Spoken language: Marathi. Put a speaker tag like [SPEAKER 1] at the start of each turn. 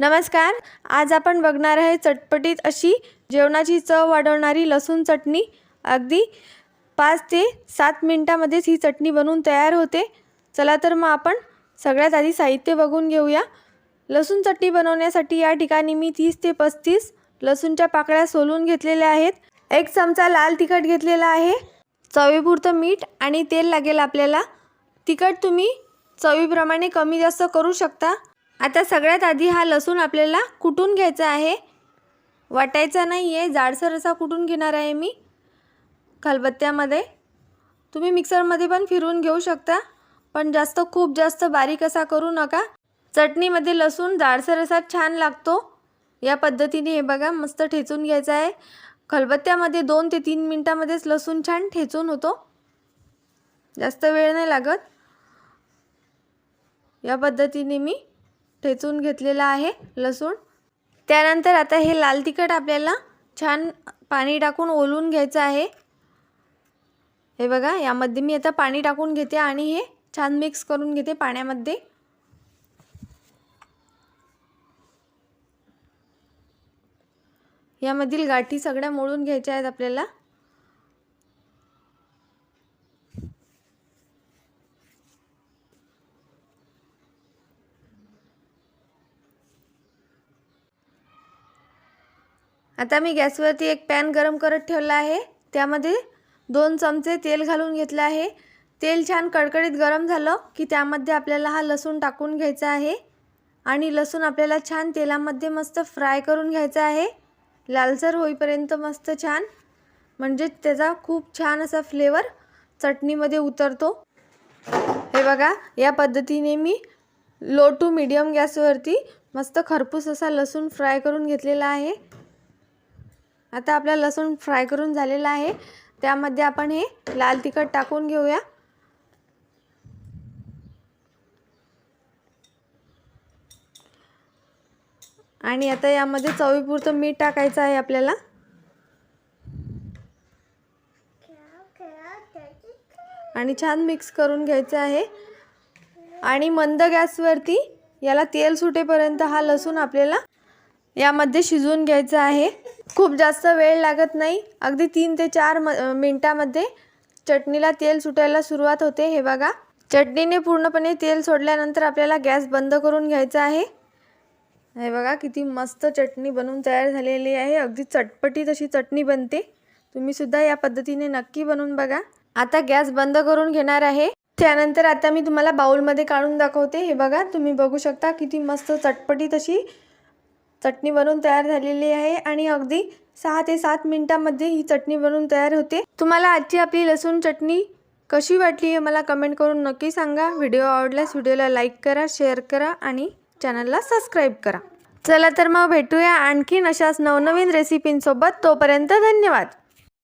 [SPEAKER 1] नमस्कार आज आपण बघणार आहे चटपटीत अशी जेवणाची चव वाढवणारी लसूण चटणी. अगदी पाच ते सात मिनटामध्येच ही चटणी बनवून तयार होते. चला तर मग आपण सगळ्यात आधी साहित्य बघून घेऊया. लसूण चटणी बनवण्यासाठी या ठिकाणी मी तीस ते पस्तीस लसूणच्या पाकळ्या सोलून घेतलेल्या आहेत. एक चमचा लाल तिखट घेतलेला आहे. चवीपुरतं मीठ आणि तेल लागेल आपल्याला. तिखट तुम्ही चवीप्रमाणे कमी जास्त करू शकता. आता सगळ्यात आधी हा लसूण आपल्याला कुटून घ्यायचा आहे? वाटायचा नाही आहे जाडसर असा कुटून घेणार आहे मी? खलबत्त्यामध्ये. तुम्ही मिक्सरमध्ये पण फिरवून घेऊ शकता पण जास्त खूप जास्त बारीक असा करू नका. चटणीमध्ये लसूण जाडसर असा छान लागतो. या पद्धतीने हे बघा मस्त ठेचून घ्यायचं आहे. खलबत्त्यामध्ये दोन ते तीन मिनटामध्येच लसूण छान ठेचून होतो. जास्त वेळ नाही लागत. या पद्धतीने मी ठेचून घेतलेला आहे लसूण. त्यानंतर आता हे लाल तिखट आपल्याला छान पाणी टाकून ओलून घ्यायचं आहे. हे बघा यामध्ये मी आता पाणी टाकून घेते आणि हे छान मिक्स करून घेते पाण्यामध्ये. यामधील गाठी सगळ्या मोडून घ्यायच्या आहेत आपल्याला. आता मी गॅसवरती एक पॅन गरम करत ठेवला आहे. त्यामध्ये दोन चमचे तेल घालून घेतलं आहे. तेल छान कडकडीत गरम झालं की त्यामध्ये आपल्याला हा लसूण टाकून घ्यायचा आहे. आणि लसूण आपल्याला छान तेलामध्ये मस्त फ्राय करून घ्यायचा आहे. लालसर होईपर्यंत मस्त छान. म्हणजे त्याचा खूप छान असा फ्लेवर चटणीमध्ये उतरतो. हे बघा या पद्धतीने मी लो टू मीडियम गॅसवरती मस्त खरपूस असा लसूण फ्राय करून घेतलेला आहे. आता आपला लसूण फ्राय करून झालेला आहे. त्यामध्ये आपण हे लाल तिखट टाकून घेऊया. आणि आता यामध्ये चवीपुरतं मीठ टाकायचं आहे आपल्याला. आणि छान मिक्स करून घ्यायचं आहे. आणि मंद गॅसवरती याला तेल सुटेपर्यंत हा लसूण आपल्याला यामध्ये शिजवून घ्यायचं आहे. खूप जास्त वेळ लागत नाही. अगदी तीन ते चार म मिनटामध्ये चटणीला तेल सुटायला सुरुवात होते. हे बघा. चटणीने पूर्णपणे तेल सोडल्यानंतर आपल्याला गॅस बंद करून घ्यायचा आहे. हे बघा किती मस्त चटणी बनवून तयार झालेली आहे. अगदी चटपटी तशी चटणी बनते. तुम्हीसुद्धा या पद्धतीने नक्की बनवून बघा. आता गॅस बंद करून घेणार आहे. त्यानंतर आता मी तुम्हाला बाउलमध्ये काढून दाखवते. हे बघा तुम्ही बघू शकता किती मस्त चटपटी तशी चटणी बनून तयार झालेली आहे आणि अगदी सहा ते सात मिनिटामध्ये ही चटणी बनून तयार होते. तुम्हाला आजची आपली लसूण चटणी कशी वाटली हे मला कमेंट करून नक्की सांगा. व्हिडिओ आवडल्यास व्हिडिओला लाईक करा शेअर करा आणि चॅनलला सबस्क्राईब करा. चला तर मग भेटूया आणखीन अशाच नवनवीन रेसिपींसोबत तोपर्यंत धन्यवाद.